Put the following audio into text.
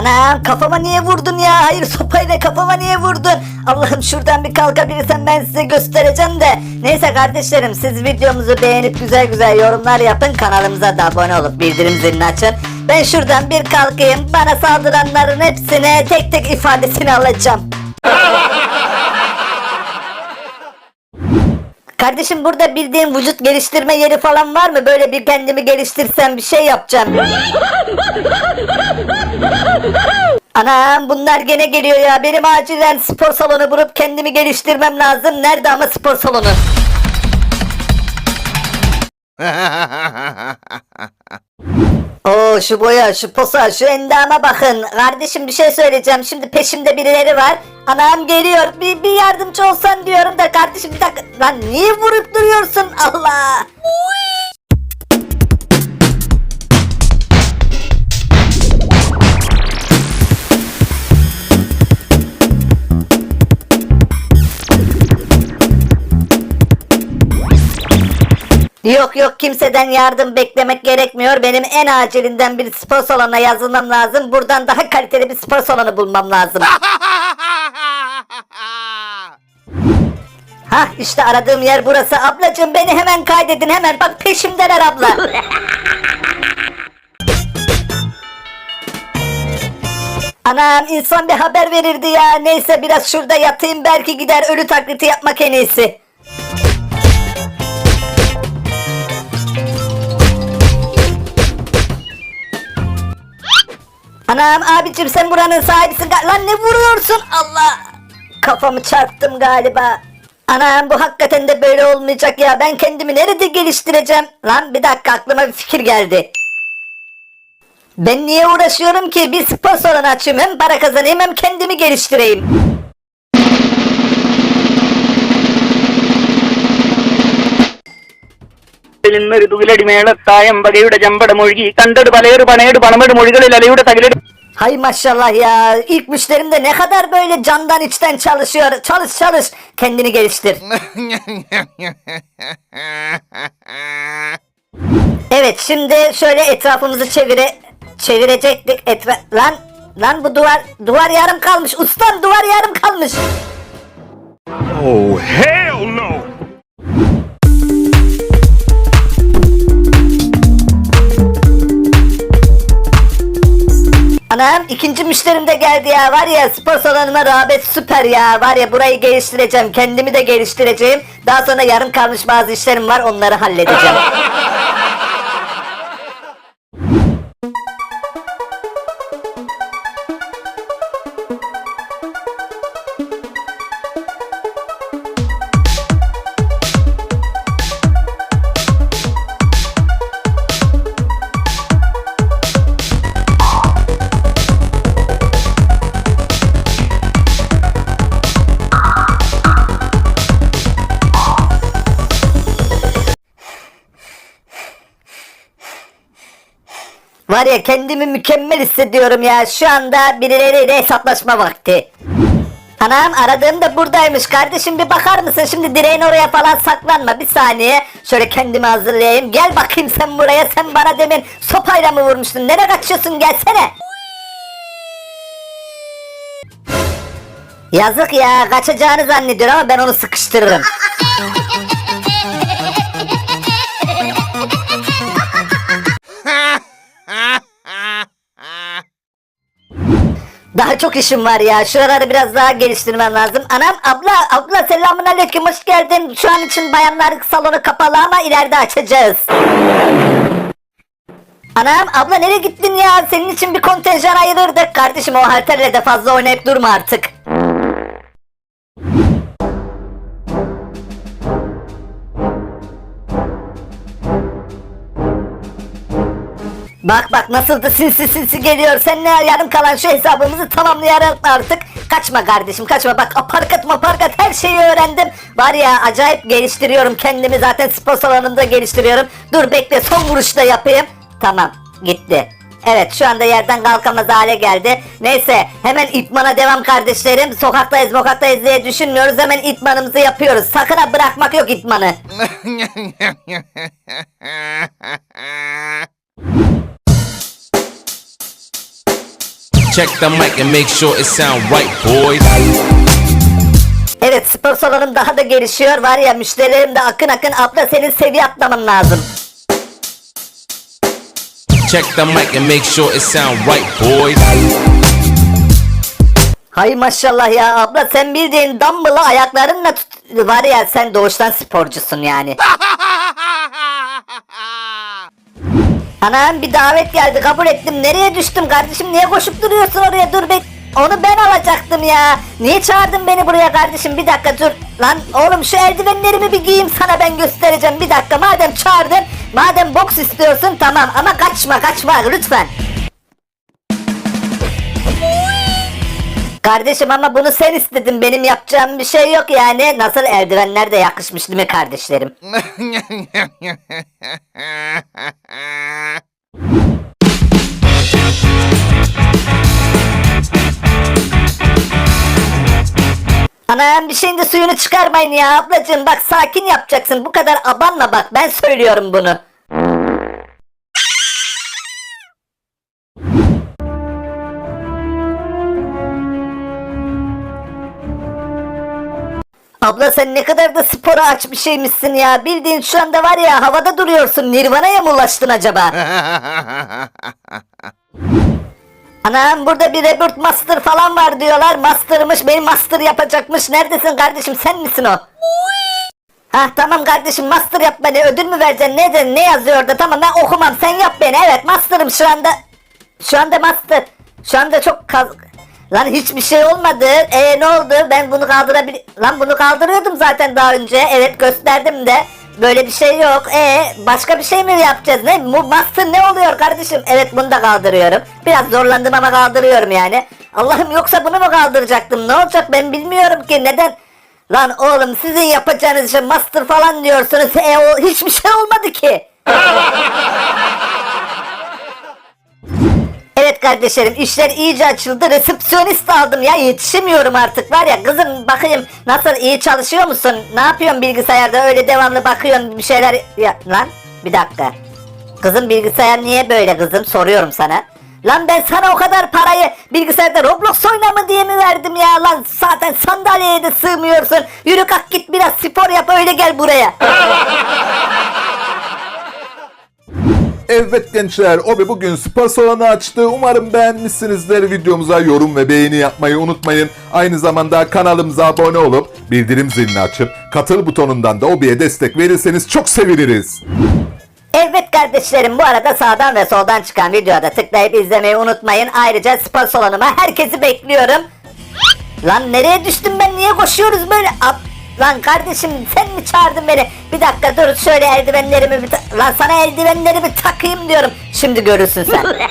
Anam kafama niye vurdun ya? Hayır sopayla kafama niye vurdun? Allah'ım şuradan bir kalkabilirsem ben size göstereceğim de. Neyse kardeşlerim siz videomuzu beğenip güzel güzel yorumlar yapın. Kanalımıza da abone olup bildirim zilini açın. Ben şuradan bir kalkayım. Bana saldıranların hepsine tek tek ifadesini alacağım. Kardeşim burada bildiğin vücut geliştirme yeri falan var mı? Böyle bir kendimi geliştirsem bir şey yapacağım. Anam bunlar gene geliyor ya. Benim acilen spor salonu bulup kendimi geliştirmem lazım. Nerede ama spor salonu? Şu boya, şu posa, şu endama bakın. Kardeşim bir şey söyleyeceğim. Şimdi peşimde birileri var. Anam geliyor. Bir, bir yardımcı olsan diyorum da kardeşim bir dakika. Lan niye vurup duruyorsun? Allah. Yok yok kimseden yardım beklemek gerekmiyor. Benim en acilinden bir spor salonuna yazılmam lazım. Buradan daha kaliteli bir spor salonu bulmam lazım. Hah işte aradığım yer burası. Ablacığım beni hemen kaydedin hemen. Bak peşimdeler abla. Anam insan bir haber verirdi ya. Neyse biraz şurada yatayım belki gider ölü taklidi yapmak en iyisi. Anam abicim sen buranın sahibisin. Ga- Lan ne vuruyorsun? Allah! Kafamı çarptım galiba. Anam bu hakikaten de böyle olmayacak ya. Ben kendimi nerede geliştireceğim? Lan bir dakika aklıma bir fikir geldi. Ben niye uğraşıyorum ki? Bir spor salonu açayım. Hem para kazanayım hem kendimi geliştireyim. നിന്നൊരു തുകിലടി മേളത്തായം വകയുടെ ചമ്പടമൊഴുകി കണ്ടട് പലയൊരു പണയുടെ പണമെട് മൊഴികളിൽ അലയുടെ തകിലടി Hay maşallah ya. İlk müşterim de ne kadar böyle candan içten çalışıyor. Çalış çalış. Kendini geliştir. Evet şimdi şöyle etrafımızı çevire çevirecektik. Etra lan lan bu duvar duvar yarım kalmış. Ustam duvar yarım kalmış. Oh, hell Anam ikinci müşterim de geldi ya. Var ya spor salonuma rağbet süper ya. Var ya burayı geliştireceğim. Kendimi de geliştireceğim. Daha sonra yarım kalmış bazı işlerim var. Onları halledeceğim. Var ya kendimi mükemmel hissediyorum ya. Şu anda birileriyle hesaplaşma vakti. Anam aradığım da buradaymış. Kardeşim bir bakar mısın? Şimdi direğin oraya falan saklanma. Bir saniye. Şöyle kendimi hazırlayayım. Gel bakayım sen buraya. Sen bana demin sopayla mı vurmuştun? Nereye kaçıyorsun? Gelsene. Yazık ya. Kaçacağını zannediyor ama ben onu sıkıştırırım. Daha çok işim var ya. Şuraları biraz daha geliştirmem lazım. Anam abla abla selamun aleyküm hoş geldin. Şu an için bayanlar salonu kapalı ama ileride açacağız. Anam abla nereye gittin ya? Senin için bir kontenjan ayırırdık. Kardeşim o halterle de fazla oynayıp durma artık. Bak bak nasıl da sinsi sinsi geliyor. Sen ne yarım kalan şu hesabımızı tamamlayalım artık. Kaçma kardeşim kaçma. Bak aparkat maparkat her şeyi öğrendim. Var ya acayip geliştiriyorum kendimi. Zaten spor salonunda geliştiriyorum. Dur bekle son vuruşta yapayım. Tamam gitti. Evet şu anda yerden kalkamaz hale geldi. Neyse hemen itmana devam kardeşlerim. Sokaktayız mokaktayız diye düşünmüyoruz. Hemen itmanımızı yapıyoruz. Sakın ha bırakmak yok itmanı. Check the mic and make sure it sound right, boys. Evet spor salonum daha da gelişiyor. Var ya müşterilerim de akın akın abla senin seviye atlaman lazım. Check the mic and make sure it sound right, boys. Hay maşallah ya abla sen bildiğin dumbbell'ı ayaklarınla tut... Var ya sen doğuştan sporcusun yani. Anam bir davet geldi kabul ettim. Nereye düştüm kardeşim? Niye koşup duruyorsun oraya? Dur bek. Onu ben alacaktım ya. Niye çağırdın beni buraya kardeşim? Bir dakika dur. Lan oğlum şu eldivenlerimi bir giyeyim sana ben göstereceğim. Bir dakika madem çağırdın. Madem boks istiyorsun tamam ama kaçma kaçma lütfen. Kardeşim ama bunu sen istedin. Benim yapacağım bir şey yok yani. Nasıl eldivenler de yakışmış değil mi kardeşlerim? Anam bir şeyin de suyunu çıkarmayın ya ablacığım. Bak sakin yapacaksın. Bu kadar abanma bak. Ben söylüyorum bunu. Abla sen ne kadar da spora aç bir şeymişsin ya. Bildiğin şu anda var ya havada duruyorsun. Nirvana'ya mı ulaştın acaba? Anam burada bir Rebirth Master falan var diyorlar. Master'mış benim master yapacakmış. Neredesin kardeşim sen misin o? Ha tamam kardeşim master yap beni ödül mü vereceksin ne de ne yazıyor orada tamam ben okumam sen yap beni evet master'ım şu anda şu anda master şu anda çok kaz lan hiçbir şey olmadı. E ne oldu? Ben bunu kaldırabil lan bunu kaldırıyordum zaten daha önce. Evet gösterdim de. Böyle bir şey yok. E başka bir şey mi yapacağız? Ne? Master ne oluyor kardeşim? Evet bunu da kaldırıyorum. Biraz zorlandım ama kaldırıyorum yani. Allah'ım yoksa bunu mu kaldıracaktım? Ne olacak? Ben bilmiyorum ki. Neden? Lan oğlum sizin yapacağınız şey master falan diyorsunuz. E o hiçbir şey olmadı ki. Kardeşlerim işler iyice açıldı. Resepsiyonist aldım ya yetişemiyorum artık var ya kızım bakayım nasıl iyi çalışıyor musun? Ne yapıyorsun bilgisayarda öyle devamlı bakıyorsun bir şeyler ya lan bir dakika. Kızım bilgisayar niye böyle kızım soruyorum sana. Lan ben sana o kadar parayı bilgisayarda Roblox oynama diye mi verdim ya lan zaten sandalyeye de sığmıyorsun. Yürü kalk git biraz spor yap öyle gel buraya. Evet gençler, Obi bugün spor salonu açtı. Umarım beğenmişsinizdir. Videomuza yorum ve beğeni yapmayı unutmayın. Aynı zamanda kanalımıza abone olup bildirim zilini açıp katıl butonundan da Obi'ye destek verirseniz çok seviniriz. Evet kardeşlerim bu arada sağdan ve soldan çıkan videoda tıklayıp izlemeyi unutmayın. Ayrıca spor salonuma herkesi bekliyorum. Lan nereye düştüm ben niye koşuyoruz böyle? Ab- Lan kardeşim sen mi çağırdın beni? Bir dakika dur şöyle eldivenlerimi bir Lan sana eldivenlerimi takayım diyorum. Şimdi görürsün sen.